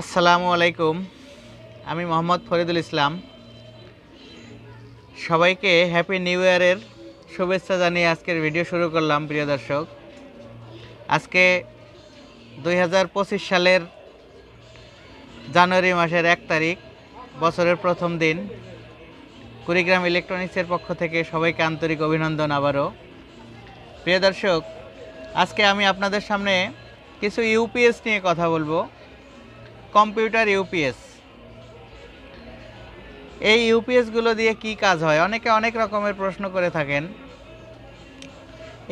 আসসালামু আলাইকুম। আমি মোহাম্মদ ফরিদুল ইসলাম। সবাইকে হ্যাপি নিউ ইয়ারের শুভেচ্ছা জানিয়ে আজকের ভিডিও শুরু করলাম, প্রিয় দর্শক। আজকে দুই হাজার পঁচিশ সালের জানুয়ারি মাসের এক তারিখ, বছরের প্রথম দিন। কুড়িগ্রাম ইলেকট্রনিক্সের পক্ষ থেকে সবাইকে আন্তরিক অভিনন্দন আবারও। প্রিয় দর্শক, আজকে আমি আপনাদের সামনে কিছু ইউপিএস নিয়ে কথা বলব। Computer UPS. এই ইউপিএসগুলো দিয়ে কি কাজ হয়? অনেকে অনেক রকমের প্রশ্ন করে থাকেন।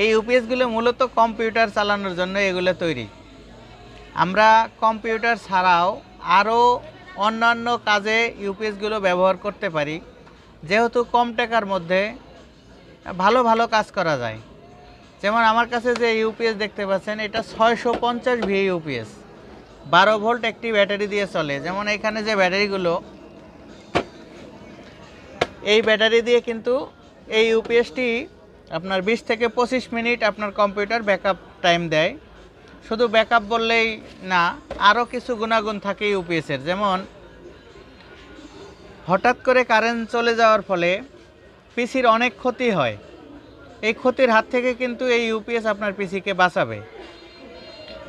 এই ইউপিএসগুলো মূলত কম্পিউটার চালানোর জন্য এগুলো তৈরি। আমরা কম্পিউটার ছাড়াও আরও অন্যান্য কাজে ইউপিএসগুলো ব্যবহার করতে পারি। যেহেতু কম টাকার মধ্যে ভালো ভালো কাজ করা যায়। যেমন আমার কাছে যে ইউপিএস দেখতে পাচ্ছেন, এটা ছয়শো পঞ্চাশ ভি ইউপিএস। বারো ভোল্ট একটি ব্যাটারি দিয়ে চলে। যেমন এখানে যে ব্যাটারিগুলো, এই ব্যাটারি দিয়ে কিন্তু এই ইউপিএসটি আপনার বিশ থেকে পঁচিশ মিনিট আপনার কম্পিউটার ব্যাকআপ টাইম দেয়। শুধু ব্যাকআপ বললেই না, আরও কিছু গুণাগুণ থাকে ইউপিএসের যেমন, হঠাৎ করে কারেন্ট চলে যাওয়ার ফলে পিসির অনেক ক্ষতি হয়। এই ক্ষতির হাত থেকে কিন্তু এই ইউপিএস আপনার পিসিকে বাঁচাবে।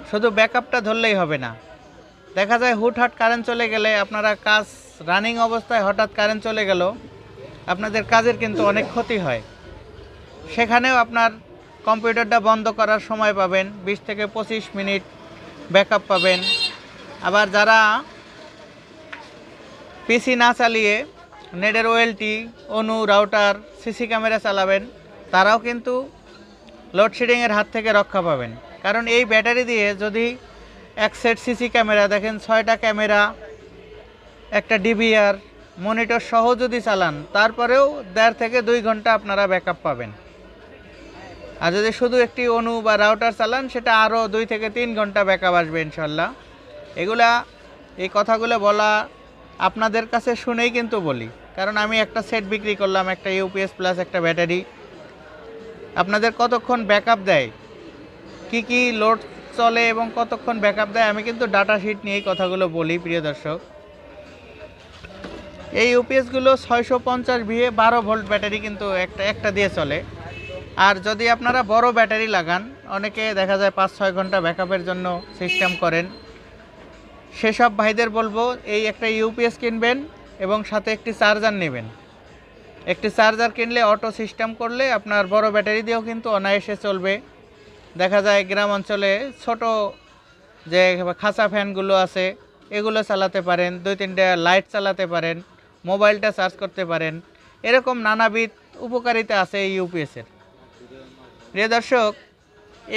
শুধু ব্যাকআপটা ধরলেই হবে না। দেখা যায় হুটহাট কারেন্ট চলে গেলে আপনারা কাজ রানিং অবস্থায় হঠাৎ কারেন্ট চলে গেল, আপনাদের কাজের কিন্তু অনেক ক্ষতি হয়। সেখানেও আপনার কম্পিউটারটা বন্ধ করার সময় পাবেন, বিশ থেকে পঁচিশ মিনিট ব্যাকআপ পাবেন। আবার যারা পিসি না চালিয়ে নেটের ওয়েলটি অনু রাউটার সিসি ক্যামেরা চালাবেন, তারাও কিন্তু লোডশেডিংয়ের হাত থেকে রক্ষা পাবেন। কারণ এই ব্যাটারি দিয়ে যদি এক সেট সিসি ক্যামেরা দেখেন ছয়টা ক্যামেরা একটা ডিভিআর মনিটর সহ যদি চালান, তারপরেও দেড় থেকে দুই ঘণ্টা আপনারা ব্যাকআপ পাবেন। আর যদি শুধু একটি অনু বা রাউটার চালান, সেটা আরও দুই থেকে তিন ঘণ্টা ব্যাকআপ আসবে ইনশাল্লাহ এগুলা, এই কথাগুলো বলা আপনাদের কাছে শুনেই কিন্তু বলি। কারণ আমি একটা সেট বিক্রি করলাম, একটা ইউপিএস প্লাস একটা ব্যাটারি আপনাদের কতক্ষণ ব্যাকআপ দেয়? কি কি লোড চলে এবং কতক্ষণ ব্যাকআপ দেয়, আমি কিন্তু ডাটা শিট নিয়েই কথাগুলো বলি, প্রিয় দর্শক। এই ইউপিএসগুলো ছয়শো পঞ্চাশ ভিএ বারো ভোল্ট ব্যাটারি কিন্তু একটা একটা দিয়ে চলে। আর যদি আপনারা বড় ব্যাটারি লাগান, অনেকে দেখা যায় পাঁচ ছয় ঘণ্টা ব্যাকআপের জন্য সিস্টেম করেন। সেসব ভাইদের বলব, এই একটা ইউপিএস কিনবেন এবং সাথে একটি চার্জার নেবেন। একটি চার্জার কিনলে অটো সিস্টেম করলে আপনার বড় ব্যাটারি দিয়েও কিন্তু অনায়াসে চলবে। দেখা যায় গ্রাম অঞ্চলে ছোট যে খাঁচা ফ্যানগুলো আছে, এগুলো চালাতে পারেন, দুই তিনটা লাইট চালাতে পারেন, মোবাইলটা চার্জ করতে পারেন। এরকম নানাবিধ উপকারিতা আছে এই ইউপিএসের প্রিয় দর্শক,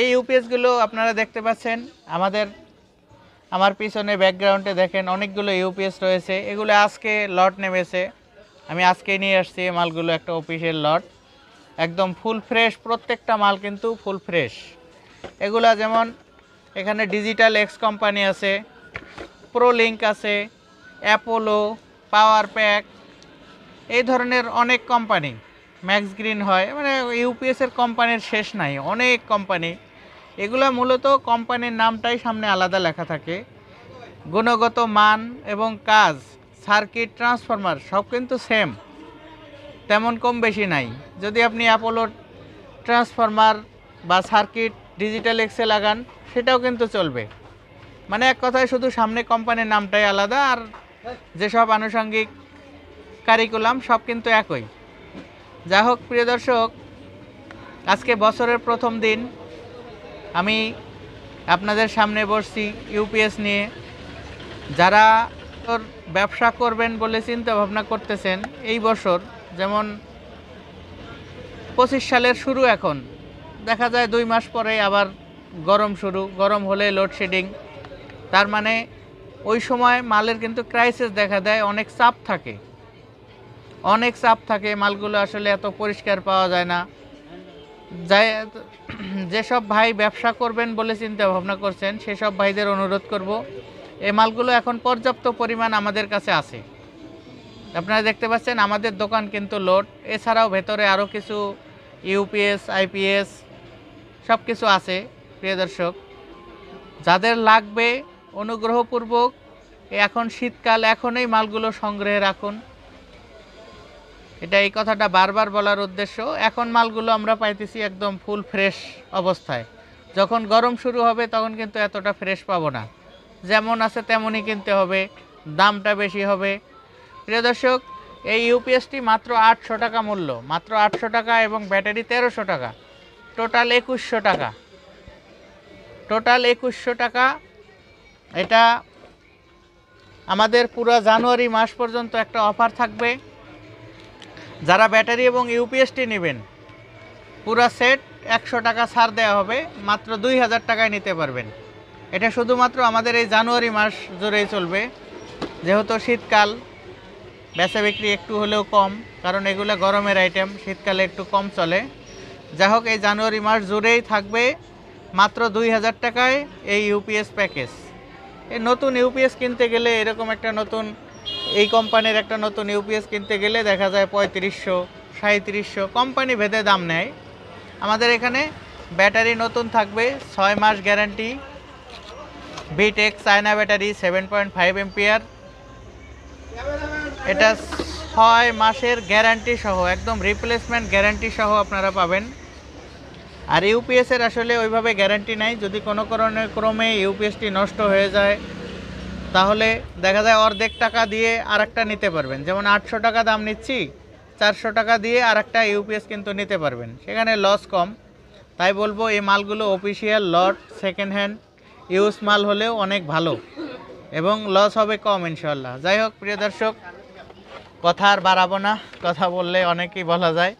এই ইউপিএসগুলো আপনারা দেখতে পাচ্ছেন। আমাদের, আমার পিছনে ব্যাকগ্রাউন্ডে দেখেন অনেকগুলো ইউপিএস রয়েছে। এগুলো আজকে লট নেমেছে। আমি আজকে নিয়ে আসছি মালগুলো একটা অফিসের লট একদম ফুল ফ্রেশ প্রত্যেকটা মাল কিন্তু ফুল ফ্রেশ এগুলা যেমন এখানে ডিজিটাল এক্স কোম্পানি আছে প্রো লিঙ্ক আছে অ্যাপোলো পাওয়ার প্যাক এই ধরনের অনেক কোম্পানি ম্যাক্স গ্রিন হয় মানে ইউপিএসের কোম্পানির শেষ নাই, অনেক কোম্পানি এগুলো মূলত কোম্পানির নামটাই সামনে আলাদা লেখা থাকে। গুণগত মান এবং কাজ সার্কিট ট্রান্সফরমার সব কিন্তু সেম তেমন কম বেশি নাই। যদি আপনি অ্যাপোলোর ট্রান্সফরমার বা সার্কিট ডিজিটাল এক্সে লাগান, সেটাও কিন্তু চলবে। মানে এক কথায় শুধু সামনে কোম্পানির নামটাই আলাদা, আর যেসব আনুষঙ্গিক কারিকুলাম সব কিন্তু একই। যা হোক, প্রিয় দর্শক, আজকে বছরের প্রথম দিন। আমি আপনাদের সামনে বসছি ইউপিএস নিয়ে। যারা ব্যবসা করবেন বলে চিন্তা ভাবনা করতেছেন, এই বছর, যেমন পঁচিশ সালের শুরু এখন দেখা যায় দুই মাস পরে আবার গরম শুরু, গরম হলে লোডশেডিং তার মানে ওই সময় মালের কিন্তু ক্রাইসিস দেখা দেয়, অনেক চাপ থাকে। অনেক চাপ থাকে, মালগুলো আসলে এত পরিষ্কার পাওয়া যায় না। যাই, যেসব ভাই ব্যবসা করবেন বলে চিন্তা ভাবনা করছেন, সেসব ভাইদের অনুরোধ করব, এই মালগুলো এখন পর্যাপ্ত পরিমাণ আমাদের কাছে আছে। আপনারা দেখতে পাচ্ছেন, আমাদের দোকান কিন্তু লোড এছাড়াও ভেতরে আরও কিছু ইউপিএস আইপিএস সব কিছু আছে, প্রিয় দর্শক। যাদের লাগবে অনুগ্রহপূর্বক এখন শীতকাল, এখনই মালগুলো সংগ্রহে রাখুন। এটা এই কথাটা বারবার বলার উদ্দেশ্য, এখন মালগুলো আমরা পাইতেছি একদম ফুল ফ্রেশ অবস্থায়। যখন গরম শুরু হবে, তখন কিন্তু এতটা ফ্রেশ পাবো না। যেমন আছে তেমনই কিনতে হবে, দামটা বেশি হবে। প্রিয় দর্শক, এই ইউপিএসটি মাত্র আটশো টাকা মূল্য, মাত্র আটশো টাকা এবং ব্যাটারি তেরোশো টাকা। টোটাল একুশশো টাকা। টোটাল একুশশো টাকা। এটা আমাদের পুরো জানুয়ারি মাস পর্যন্ত একটা অফার থাকবে। যারা ব্যাটারি এবং ইউপিএসটি নেবেন, পুরো সেট একশো টাকা ছাড় দেওয়া হবে, মাত্র দুই হাজার টাকায় নিতে পারবেন। এটা শুধুমাত্র আমাদের এই জানুয়ারি মাস জুড়েই চলবে। যেহেতু শীতকাল, বেচা বিক্রি একটু হলেও কম, কারণ এগুলো গরমের আইটেম শীতকালে একটু কম চলে। যাই হোক, এই জানুয়ারি মাস জুড়েই থাকবে মাত্র দুই হাজার টাকায় এই ইউপিএস প্যাকেজ এই নতুন ইউপিএস কিনতে গেলে এরকম একটা নতুন, এই কোম্পানির একটা নতুন ইউপিএস কিনতে গেলে দেখা যায় পঁয়ত্রিশশো সাঁত্রিশশো কোম্পানি ভেদে দাম নেয়। আমাদের এখানে ব্যাটারি নতুন থাকবে, ছয় মাস guarantee. B Tech China battery seven point five ampere এটা ছয় মাসের গ্যারান্টি সহ, একদম রিপ্লেসমেন্ট গ্যারান্টি সহ আপনারা পাবেন। আর ইউপিএসের আসলে ওইভাবে গ্যারান্টি নাই। যদি কোনো কারণে ক্রমে ইউপিএসটি নষ্ট হয়ে যায়, তাহলে দেখা যায় অর্ধেক টাকা দিয়ে আর নিতে পারবেন। যেমন আটশো টাকা দাম নিচ্ছি, চারশো টাকা দিয়ে আর একটা ইউপিএস কিন্তু নিতে পারবেন। সেখানে লস কম। তাই বলব, এই মালগুলো official lot second hand use মাল হলেও অনেক ভালো। এবং লস হবে কম ইনশাল্লাহ যাই হোক, প্রিয় দর্শক, কথা আর বাড়াবো না। কথা বললে অনেকই বলা যায়।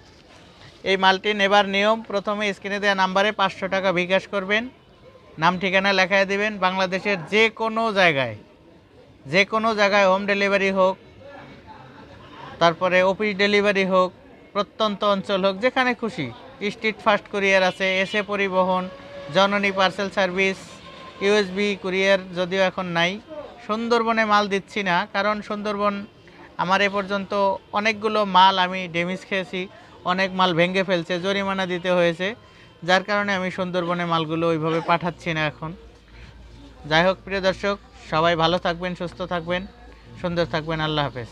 এই মালটি নেবার নিয়ম, প্রথমে স্ক্রিনে দেওয়া নাম্বারে পাঁচশো টাকা বিকাশ করবেন। নাম, ঠিকানা লেখায় দিবেন। বাংলাদেশের যে কোনো জায়গায়, যে কোনো জায়গায় হোম ডেলিভারি হোক, তারপরে অফিস ডেলিভারি হোক, প্রত্যন্ত অঞ্চল হোক, যেখানে খুশি। স্ট্রিট ফাস্ট কুরিয়ার আছে এসে পরিবহন, Janani parcel service, USB courier যদিও এখন নাই। সুন্দরবনে মাল দিচ্ছি না, কারণ সুন্দরবন আমার এ পর্যন্ত অনেকগুলো মাল আমি ড্যামেজ খেয়েছি। অনেক মাল ভেঙে ফেলছে, জরিমানা দিতে হয়েছে। যার কারণে আমি সুন্দরবনে মালগুলো ওইভাবে পাঠাচ্ছি না এখন। যাই হোক, প্রিয় দর্শক, সবাই ভালো থাকবেন, সুস্থ থাকবেন। সুন্দর থাকবেন, আল্লাহ হাফেজ।